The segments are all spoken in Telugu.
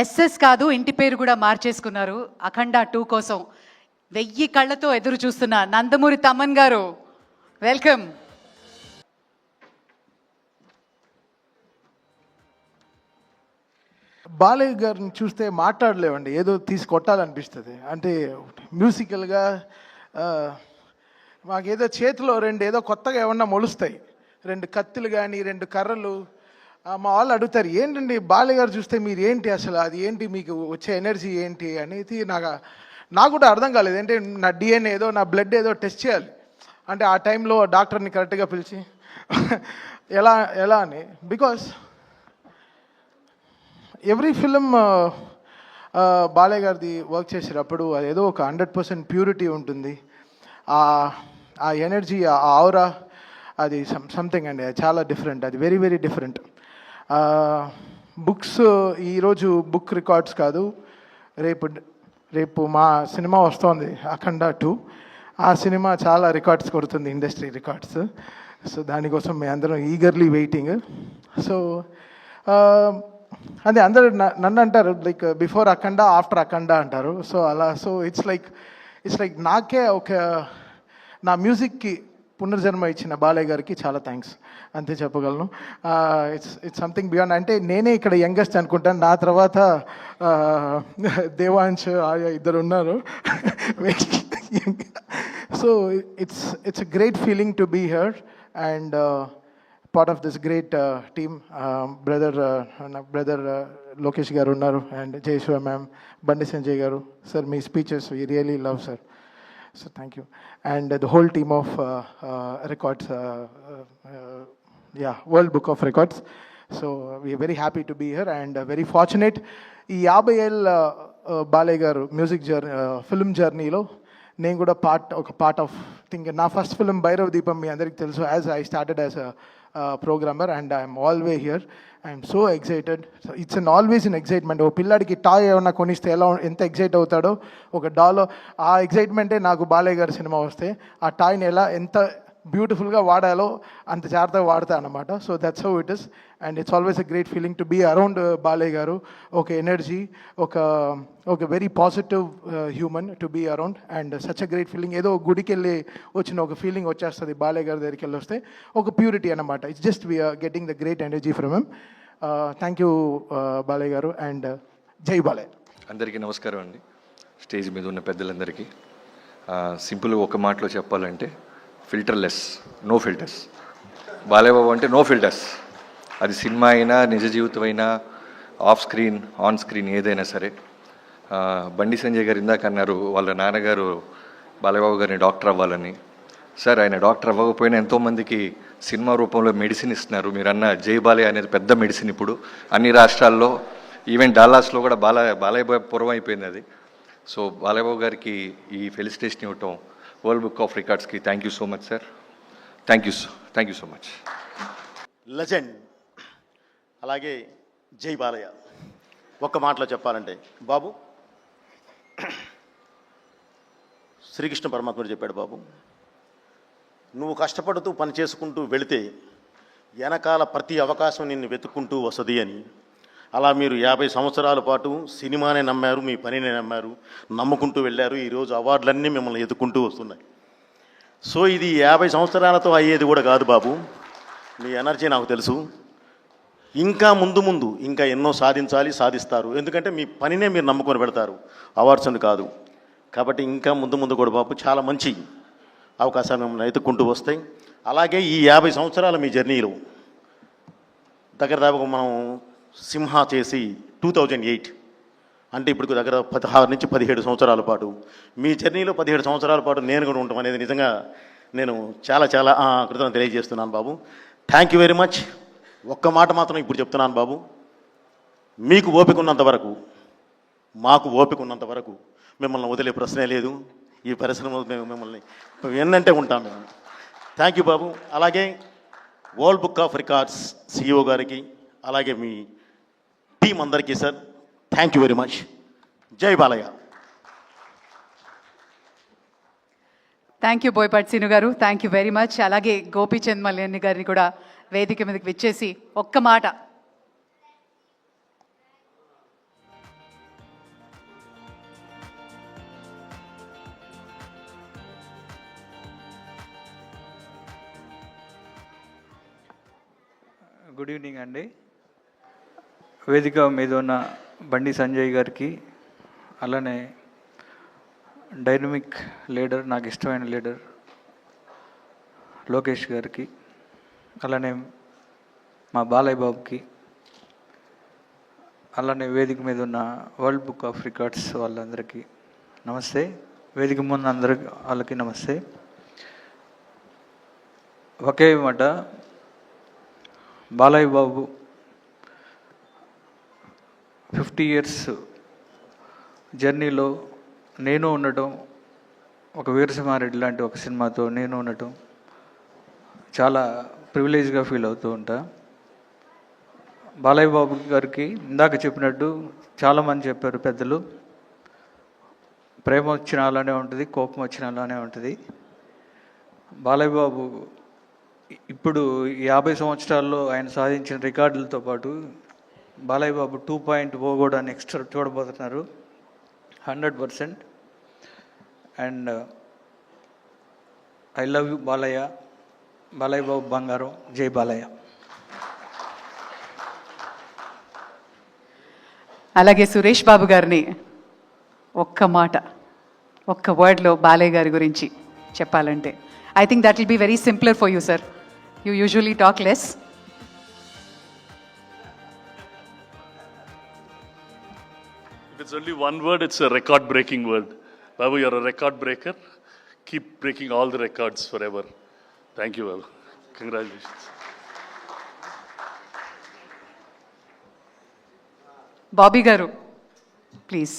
ఎస్ఎస్ కాదు ఇంటి పేరు కూడా మార్చేసుకున్నారు అఖండ టూ కోసం. వెయ్యి కళ్ళతో ఎదురు చూస్తున్న నందమూరి తమ్మన్ గారు వెల్కమ్. బాలయ్య గారిని చూస్తే మాట్లాడలేవండి ఏదో తీసి కొట్టాలనిపిస్తుంది. అంటే మ్యూజికల్గా మాకేదో చేతిలో రెండు ఏదో కొత్తగా ఏమన్నా మొలుస్తాయి. రెండు కత్తులు కానీ రెండు కర్రలు మా వాళ్ళు అడుగుతారు ఏంటండి బాలయ్య గారు చూస్తే మీరు ఏంటి అసలు? అది ఏంటి? మీకు వచ్చే ఎనర్జీ ఏంటి? అనేది నాకు నాకు కూడా అర్థం కాలేదు. అంటే నా డిఎన్ఏ ఏదో నా బ్లడ్ ఏదో టెస్ట్ చేయాలి. అంటే ఆ టైంలో డాక్టర్ని కరెక్ట్గా పిలిచి ఎలా ఎలా అని? బికాస్ ఎవ్రీ ఫిలిం బాలయ్య గారిది వర్క్ చేసేటప్పుడు అది ఏదో ఒక హండ్రెడ్ పర్సెంట్ ప్యూరిటీ ఉంటుంది. ఆ ఆ ఎనర్జీ ఆ ఆవురా అది సమ్ సంథింగ్ అండి. అది చాలా డిఫరెంట్ అది వెరీ వెరీ డిఫరెంట్ బుక్స్ ఈరోజు బుక్ రికార్డ్స్ కాదు రేపు రేపు మా సినిమా వస్తోంది అఖండ టూ. ఆ సినిమా చాలా రికార్డ్స్ కొడుతుంది ఇండస్ట్రీ రికార్డ్స్. సో దానికోసం మేము అందరం ఈగర్లీ వెయిటింగ్ సో అదే అందరు నన్ను అంటారు like before Akhanda after Akhanda అంటారు. సో అలా so it's like it's like నాకే ఒక నా మ్యూజిక్కి పునర్జన్మ ఇచ్చిన బాలయ్య గారికి చాలా థ్యాంక్స్ అంతే చెప్పగలను. ఇట్స్ ఇట్స్ సంథింగ్ బియాండ్ అంటే నేనే ఇక్కడ యంగెస్ట్ అనుకుంటాను. నా తర్వాత దేవాంచ్ ఆయా ఇద్దరు ఉన్నారు. So it's it's great feeling to be heard and part of this great team brother brother Lokesh garu ఉన్నారు. And Jayeshwar ma'am Bandi Sanjay garu. Sir me speeches we really love sir So thank you. And uh, the whole team of uh, uh, records, uh, uh, yeah, World Book of Records. So we are very happy to be here and uh, very fortunate. ఈ యాభై ఏళ్ళ uh, Balayya garu music journey film జర్నీలో నేను కూడా పార్ట్ ఒక పార్ట్ ఆఫ్ థింక్ నా ఫస్ట్ ఫిల్మ్ భైరవ దీపం మీ అందరికీ తెలుసు as I started as programmer and I'm always here I'm so excited so it's an always in excitement ఓ పిల్లాడికి టాయ్ ఏమన్నా కొనిస్తే ఎలా ఎంత ఎక్సైట్ అవుతాడో. ఒక డాలో ఆ ఎక్సైట్మెంటే నాకు బాలయ్య గారి సినిమా వస్తే ఆ టాయ్ని ఎలా ఎంత బ్యూటిఫుల్గా వాడాలో అంత జాగ్రత్తగా వాడతా అనమాట so that's how it is and it's always a great feeling to be around Balayya garu. ఒక ఎనర్జీ ఒక ఒక very positive human to be around and such a great feeling ఏదో గుడికి వెళ్ళి వచ్చిన ఒక ఫీలింగ్ వచ్చేస్తుంది బాలయ్య గారి దగ్గరికి వెళ్ళి వస్తే ఒక ప్యూరిటీ అనమాట it's just we are getting the great energy from him thank you Balayya garu. And uh, జై బాలయ్య అందరికీ నమస్కారం అండి. స్టేజ్ మీద ఉన్న పెద్దలందరికీ. Uh, సింపుల్గా ఒక మాటలో చెప్పాలంటే ఫిల్టర్లెస్ నో ఫిల్టర్స్. బాలేబాబు అంటే నో ఫిల్టర్స్. అది సినిమా అయినా నిజ జీవితం అయినా ఆఫ్ స్క్రీన్ ఆన్ స్క్రీన్ ఏదైనా సరే. బండి సంజయ్ గారు ఇందాక అన్నారు వాళ్ళ నాన్నగారు బాలయ్యబాబు గారిని డాక్టర్ అవ్వాలని. సార్ ఆయన డాక్టర్ అవ్వకపోయినా ఎంతోమందికి సినిమా రూపంలో మెడిసిన్ ఇస్తున్నారు. మీరు అన్న జై బాలయ్య అనేది పెద్ద మెడిసిన్ ఇప్పుడు. అన్ని రాష్ట్రాల్లో ఈవెన్ డాలాస్లో కూడా బాల బాలయ్య పూర్వం అయిపోయింది అది. సో బాలయ్యబాబు గారికి ఈ ఫెలిసిటేషన్ ఇవ్వటం world book of రికార్డ్స్కి thank you so much sir thank you thank you so much legend అలాగే జై బాలయ్య. ఒక్క మాటలో చెప్పాలంటే బాబు శ్రీకృష్ణ పరమాత్ముడు చెప్పాడు బాబు నువ్వు కష్టపడుతూ పని చేసుకుంటూ వెళితే వెనకాల ప్రతి అవకాశం నిన్ను వెతుక్కుంటూ వస్తుంది అని. అలా మీరు యాభై సంవత్సరాల పాటు సినిమానే నమ్మారు మీ పనినే నమ్మారు నమ్ముకుంటూ వెళ్ళారు. ఈరోజు అవార్డులన్నీ మిమ్మల్ని ఎత్తుకుంటూ వస్తున్నాయి. సో ఇది యాభై సంవత్సరాలతో అయ్యేది కూడా కాదు బాబు. మీ ఎనర్జీ నాకు తెలుసు. ఇంకా ముందు ముందు ఇంకా ఎన్నో సాధించాలి సాధిస్తారు. ఎందుకంటే మీ పనినే మీరు నమ్ముకొని పెడతారు అవార్డ్స్ అని కాదు. కాబట్టి ఇంకా ముందు ముందు కూడా బాబు చాలా మంచి అవకాశాలు మిమ్మల్ని ఎత్తుక్కుంటూ వస్తాయి. అలాగే ఈ యాభై సంవత్సరాల మీ జర్నీలో దగ్గర దాకా మనం సింహ చేసి టూ థౌజండ్ ఎయిట్ అంటే ఇప్పుడు దగ్గర పదహారు నుంచి పదిహేడు సంవత్సరాల పాటు మీ జర్నీలో పదిహేడు సంవత్సరాల పాటు నేను కూడా ఉంటాం అనేది నిజంగా నేను చాలా చాలా కృతజ్ఞత తెలియజేస్తున్నాను బాబు. థ్యాంక్ యూ వెరీ మచ్ ఒక్క మాట మాత్రం ఇప్పుడు చెప్తున్నాను బాబు. మీకు ఓపిక ఉన్నంత వరకు మాకు ఓపిక ఉన్నంత వరకు మిమ్మల్ని వదిలే ప్రశ్నే లేదు. ఈ పరిశ్రమలో మేము మిమ్మల్ని ఎన్నంటే ఉంటాం మేము. థ్యాంక్ యూ బాబు. అలాగే world book of records CEO గారికి అలాగే మీ టీం అందరికీ sir thank you very much జై బాలయ్య. థ్యాంక్ యూ బోయపాటి సీను గారు. థ్యాంక్ యూ వెరీ మచ్ అలాగే గోపీచంద్ మల్లేని గారిని కూడా వేదిక మీదకి విచ్చేసి ఒక్క మాట. గుడ్ ఈవినింగ్ అండి వేదిక మీద ఉన్న బండి సంజయ్ గారికి అలానే డైనమిక్ లీడర్ నాకు ఇష్టమైన లీడర్ లోకేష్ గారికి అలానే మా బాలయ్య బాబుకి అలానే వేదిక మీద ఉన్న వరల్డ్ బుక్ ఆఫ్ రికార్డ్స్ వాళ్ళందరికీ నమస్తే. వేదిక ముందు అందరికి వాళ్ళకి నమస్తే. ఒకే మాట బాలయ్య బాబు ఫిఫ్టీ ఇయర్స్ జర్నీలో నేను ఉండటం ఒక వీరసింహారెడ్డి లాంటి ఒక సినిమాతో నేను ఉండటం చాలా ప్రివిలేజ్గా ఫీల్ అవుతూ ఉంటా. బాలయ్య బాబు గారికి ఇందాక చెప్పినట్టు చాలామంది చెప్పారు పెద్దలు ప్రేమ వచ్చిన అలానే ఉంటుంది కోపం వచ్చిన అలానే ఉంటుంది. బాలయ్య బాబు ఇప్పుడు యాభై సంవత్సరాల్లో ఆయన సాధించిన రికార్డులతో పాటు Balayya Babu two point O కూడా నెక్స్ట్ చూడబోతున్నారు. Hundred percent. And I love you Balayya. Balayya Babu బంగారం. జై బాలయ్య. అలాగే సురేష్ బాబు గారిని ఒక్క మాట ఒక్క వర్డ్లో బాలయ్య గారి గురించి చెప్పాలంటే. I think that will be very simpler for you sir you usually talk less It's only one word, it's a record breaking word. Babu, you're a record breaker. Keep breaking all the records forever. Thank you, Babu. Congratulations. Bobby గారు please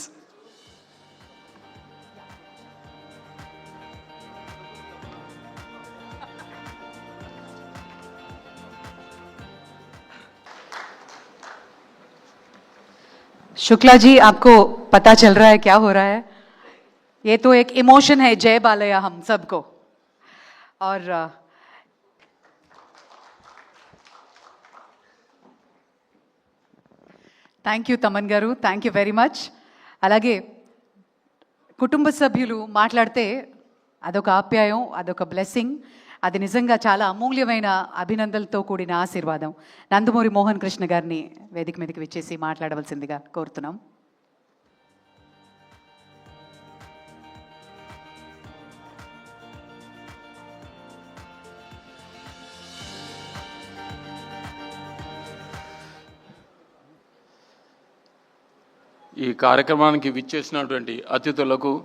शुक्ला जी आपको पता चल रहा है क्या हो रहा है ये तो एक इमोशन है जय बालया हम सबको और अ, థ్యాంక్ యూ తమన్ గారు థ్యాంక్ యూ వెరీ మచ్ అలాగే కుటుంబ సభ్యులు మాట్లాడితే అదొక ఆప్యాయం అదొక బ్లెస్సింగ్ అది నిజంగా చాలా అమూల్యమైన అభినందనలతో కూడిన ఆశీర్వాదం. నందమూరి మోహన్ కృష్ణ గారిని వేదిక మీదకి విచ్చేసి మాట్లాడవలసిందిగా కోరుతున్నాం. ఈ కార్యక్రమానికి విచ్చేసినటువంటి అతిథులకు